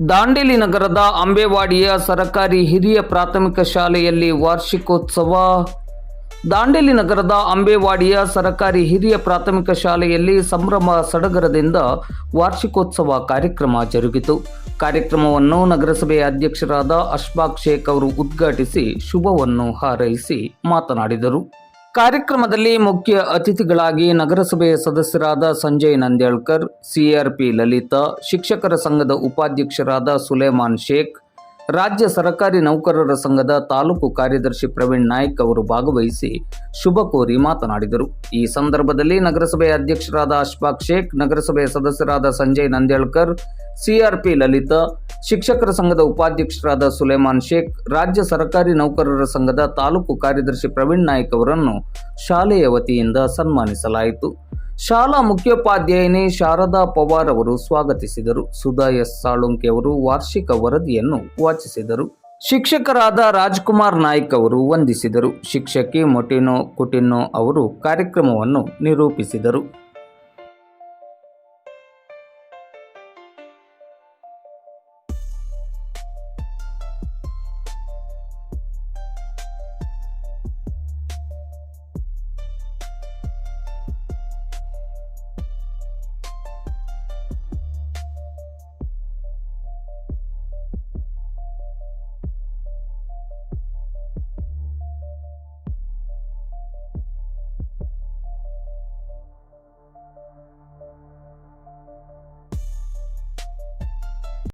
ದಾಂಡೇಲಿ ನಗರದ ಅಂಬೇವಾಡಿಯ ಸರಕಾರಿ ಹಿರಿಯ ಪ್ರಾಥಮಿಕ ಶಾಲೆಯಲ್ಲಿ ವಾರ್ಷಿಕೋತ್ಸವ. ದಾಂಡೇಲಿ ನಗರದ ಅಂಬೇವಾಡಿಯ ಸರಕಾರಿ ಹಿರಿಯ ಪ್ರಾಥಮಿಕ ಶಾಲೆಯಲ್ಲಿ ಸಂಭ್ರಮ ಸಡಗರದಿಂದ ವಾರ್ಷಿಕೋತ್ಸವ ಕಾರ್ಯಕ್ರಮ ಜರುಗಿತು. ಕಾರ್ಯಕ್ರಮವನ್ನು ನಗರಸಭೆಯ ಅಧ್ಯಕ್ಷರಾದ ಅಶ್ಫಾಕ್ ಶೇಖ್ ಅವರು ಉದ್ಘಾಟಿಸಿ ಶುಭವನ್ನು ಹಾರೈಸಿ ಮಾತನಾಡಿದರು. ಕಾರ್ಯಕ್ರಮದಲ್ಲಿ ಮುಖ್ಯ ಅತಿಥಿಗಳಾಗಿ ನಗರಸಭೆಯ ಸದಸ್ಯರಾದ ಸಂಜಯ್ ನಂದ್ಯಾಳ್ಕರ್, ಸಿಆರ್ಪಿ ಲಲಿತಾ, ಶಿಕ್ಷಕರ ಸಂಘದ ಉಪಾಧ್ಯಕ್ಷರಾದ ಸುಲೇಮಾನ್ ಶೇಖ್, ರಾಜ್ಯ ಸರಕಾರಿ ನೌಕರರ ಸಂಘದ ತಾಲೂಕು ಕಾರ್ಯದರ್ಶಿ ಪ್ರವೀಣ್ ನಾಯ್ಕ್ ಅವರು ಭಾಗವಹಿಸಿ ಶುಭ ಕೋರಿ ಮಾತನಾಡಿದರು. ಈ ಸಂದರ್ಭದಲ್ಲಿ ನಗರಸಭೆಯ ಅಧ್ಯಕ್ಷರಾದ ಅಶ್ಫಾಕ್ ಶೇಖ್ ನಗರಸಭೆಯ ಸದಸ್ಯರಾದ ಸಂಜಯ್ ನಂದ್ಯಾಳ್ಕರ್, ಸಿಆರ್ಪಿ ಲಲಿತಾ ಶಿಕ್ಷಕರ ಸಂಘದ ಉಪಾಧ್ಯಕ್ಷರಾದ ಸುಲೇಮಾನ್ ಶೇಖ್, ರಾಜ್ಯ ಸರ್ಕಾರಿ ನೌಕರರ ಸಂಘದ ತಾಲೂಕು ಕಾರ್ಯದರ್ಶಿ ಪ್ರವೀಣ್ ನಾಯ್ಕ್ ಅವರನ್ನು ಶಾಲೆಯ ವತಿಯಿಂದ ಸನ್ಮಾನಿಸಲಾಯಿತು. ಶಾಲಾ ಮುಖ್ಯೋಪಾಧ್ಯಾಯಿನಿ ಶಾರದಾ ಪವಾರ್ ಅವರು ಸ್ವಾಗತಿಸಿದರು. ಸುಧಾ ಎಸ್. ಸಾಳುಂಕಿ ಅವರು ವಾರ್ಷಿಕ ವರದಿಯನ್ನು ವಾಚಿಸಿದರು. ಶಿಕ್ಷಕರಾದ ರಾಜ್ಕುಮಾರ್ ನಾಯ್ಕ್ ಅವರು ವಂದಿಸಿದರು. ಶಿಕ್ಷಕಿ ಮೊಟಿನೋ ಕುಟಿನೋ ಅವರು ಕಾರ್ಯಕ್ರಮವನ್ನು ನಿರೂಪಿಸಿದರು.